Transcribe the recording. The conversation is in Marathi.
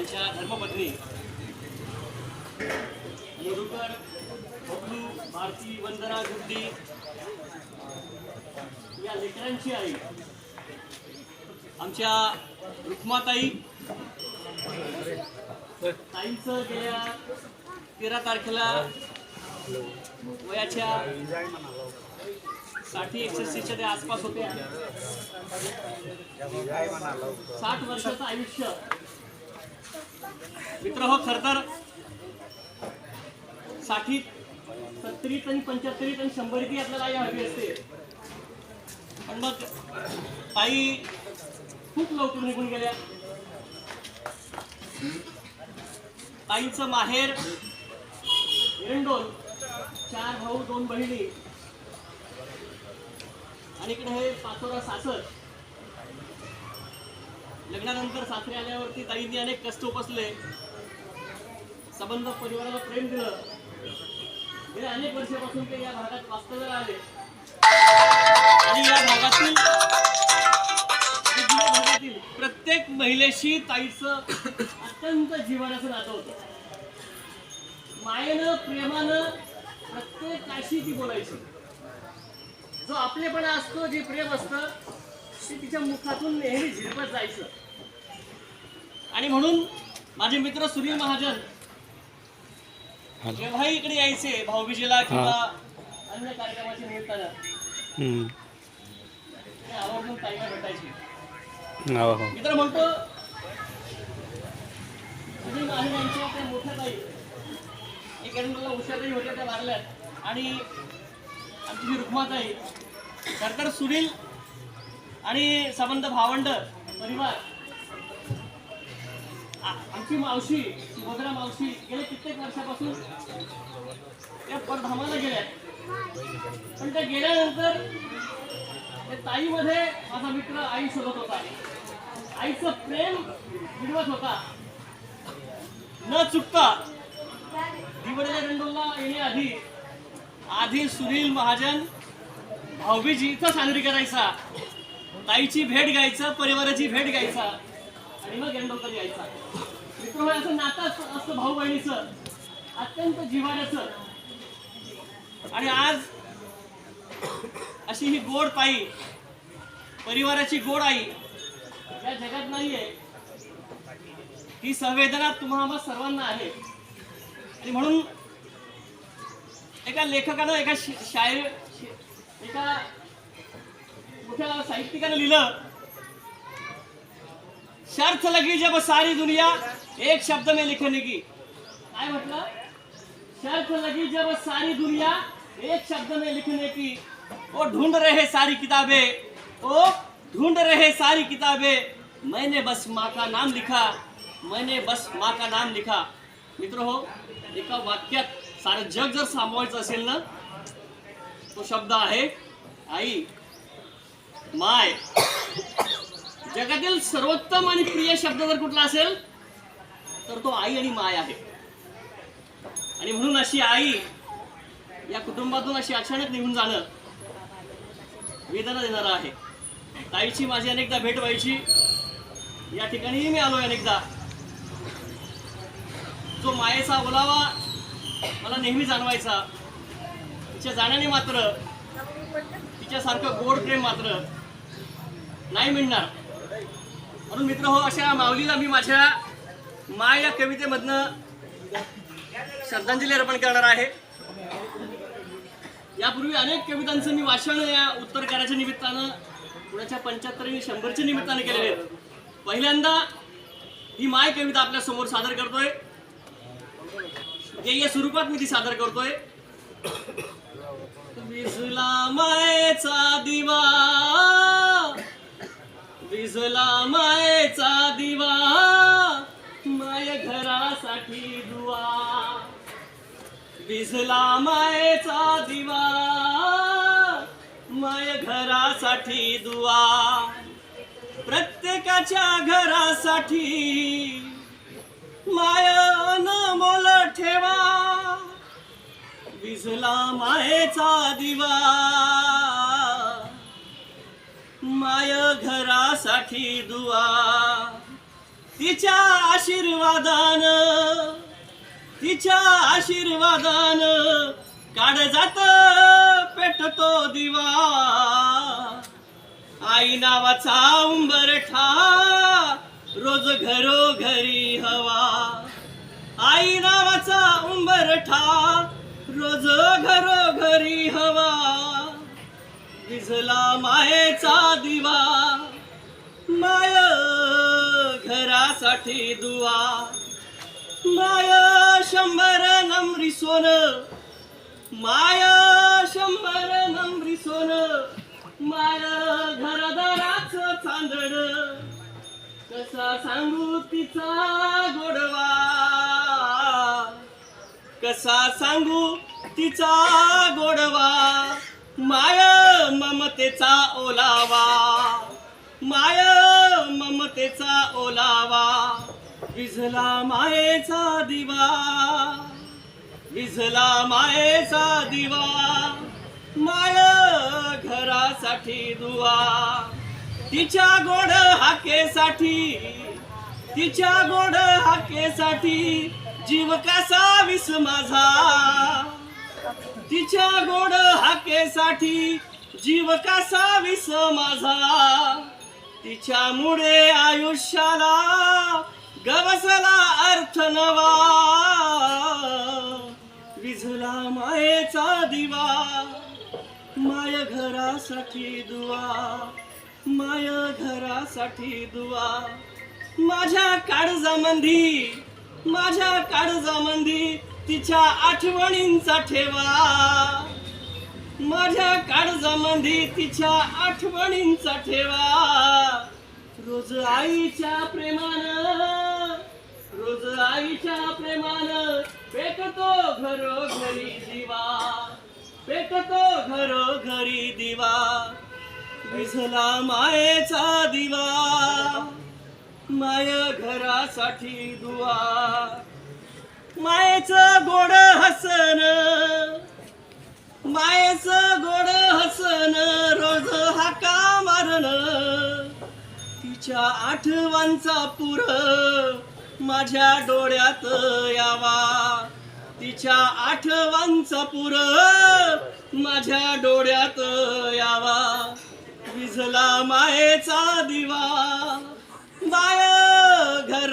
यांच्या धर्मपत्नी. मधुकर बबलू भारती वंदना गुड्डी या लेकरांची आई. आमच्या रुक्माताई. ताईंचं गेल्या तेरा तारखेला वयाच्या साठी एकसष्टीच्या ते आसपास होत्या. साठ वर्षाचं आयुष्य. मित्र हो खर तर साठीत सत्तरीत आणि पंच्याहत्तरीत आणि शंभरीतही आपल्याला आई हवी असते. पण मग ताई खूप लवकर निघून गेल्या. आईचं माहेर एरंडोल चार भाऊ दोन बहिणी. आणि इकडे हे पाचोरा सासर. लग्नानंतर सासरे आल्यावरती ताईंनी अनेक कष्ट उपसले. संबंध परिवाराला प्रेम दिलं. गेल्या अनेक वर्षापासून ते या भागात वास्तव्याला आले. आणि या भागातील भागातील प्रत्येक महिलेशी ताईचं अत्यंत जीवनाचं नातं होतं. मायेनं प्रेमानं प्रत्येकाशी ती बोलायची. जो आपलेपणा असतो जे प्रेम असतं ते तिच्या मुखातून नेहमी झिरपत जायचं. आणि म्हणून माझे मित्र सुनील महाजन केव्हाही इकडे यायचे भाऊबीजेला किंवा अन्य कार्यक्रमाच्या निमित्तानं आवर्जून ताईला भेटायचे. हो हो. मित्र म्हणतो सुनील महाजन यांच्या त्या मोठ्या ताई एक मला उशाताई होत्या त्या वारल्यात. आणि आमची जी रुक्माताई तर तर सुनील आणि संबंध भावंड परिवार आमची मावशी सुभद्रा मावशी गेल्या कित्येक वर्षापासून त्या परधामाला गेल्या. पण त्या गेल्यानंतर त्या ताईमध्ये माझा मित्र आई शोधत होता. आईचं प्रेम मिळवत होता. न चुकता दिवडल्या रंडोला येण्याआधी आधी सुनील महाजन भाऊबीजी इथं साजरी करायचा ताईची भेट घ्यायचं परिवाराची भेट घ्यायचा. आणि मग गॅनडोकर यायचा. मित्र असं नातं असतं असतं भाऊ बहिणीचं अत्यंत जिव्हाळ्याचं आणि आज अशी ही गोड पाई परिवाराची गोड आई या जगात नाहीये. ही संवेदना तुम्हा सर्वांना आहे. आणि म्हणून एका लेखकानं एका शायर एका मोठ्या साहित्यिकानं लिहिलं शर्त लगी जब सारी दुनिया एक शब्द में लिखने की। काय म्हटलं? शर्त लगी जब सारी दुनिया एक शब्द में लिखने की। वो ढूंढ रहे सारी किताबें। वो ढूंढ रहे सारी किताबें। मैंने बस माँ का नाम लिखा। मैंने बस माँ का नाम लिखा। मित्र हो एका वाक्यात सारं जग जर सामावायचं असेल ना तो शब्द आहे आई माय. जगातील सर्वोत्तम आणि प्रिय शब्द जर कुठला असेल तर तो आई आणि माय आहे. आणि म्हणून अशी आई या कुटुंबातून अशी अचानक निघून जाणं वेदना देणारं आहे. ताईची माझी अनेकदा भेट व्हायची. या ठिकाणीही मी आलोय अनेकदा. जो मायेचा ओलावा मला नेहमी जाणवायचा तिच्या जाण्याने मात्र तिच्यासारखं गोड प्रेम मात्र नाही मिळणार. म्हणून मित्र हो अशा माऊलीला मी माझ्या माय या कवितेमधनं श्रद्धांजली अर्पण करणार आहे. यापूर्वी अनेक कवितांचं मी वाचन या उत्तर कार्याच्या निमित्तानं कुणाच्या पंच्याहत्तर आणि शंभरच्या निमित्तानं केलेले आहेत पहिल्यांदा ही माय कविता आपल्यासमोर सादर करतोय. या स्वरूपात मी ती सादर करतोय. विजला मायचा दिवा विजला मायेचा दिवा माय घरासाठी दुवा. विजला मायेचा दिवा माय घरासाठी दुवा. प्रत्येकाच्या घरासाठी माय अनमोल ठेवा. विझला मायेचा दिवा. माय घरासाठी दुवा तिच्या आशीर्वादान तिच्या आशीर्वादान काढ जात पेटतो दिवा. आई नावाचा उंबरठा रोज घरोघरी हवा. आई नावाचा उंबरठा रोज घरोघरी हवा. विझला मायेचा दिवा. माय घरासाठी दुवा. माय शंभर नमरी सोन. माय शंभर नमरी सोन. माय घरदाराच चांदड कसा सांगू तिचा गोडवा? कसा सांगू तिचा गोडवा? माय ममतेचा ओलावा. माय ममतेचा ओलावा. विझला मायेचा दिवा. विझला मायेचा दिवा. माय घरासाठी दुवा. तिच्या गोड हाकेसाठी तिच्या गोड हाकेसाठी जीव कसा विस माझा? तिच्या गोड हाकेसाठी जीव कसा विस माझा? तिच्यामुळे आयुष्याला गवसला अर्थ नवा. विझला मायेचा दिवा. माय घरासाठी दुवा. माय घरासाठी दुवा. माझ्या काळजामंदी माझ्या काळजामंदी तिच्या आठवणींचा ठेवा. माझ्या काळजामध्ये तिच्या आठवणींचा ठेवा. रोज आईच्या प्रेमानं रोज आईच्या प्रेमानं पेटतो घरोघरी दिवा. पेटतो घरोघरी दिवा. विझला मायेचा दिवा. माय घरासाठी दुआ. मायेचं गोड हसन. मायेचं गोड हसन रोज हाका मारण. तिच्या आठवांचा पुर माझ्या डोळ्यात यावा. तिच्या आठवांचा पुर माझ्या डोळ्यात यावा. विझला मायेचा दिवा. माय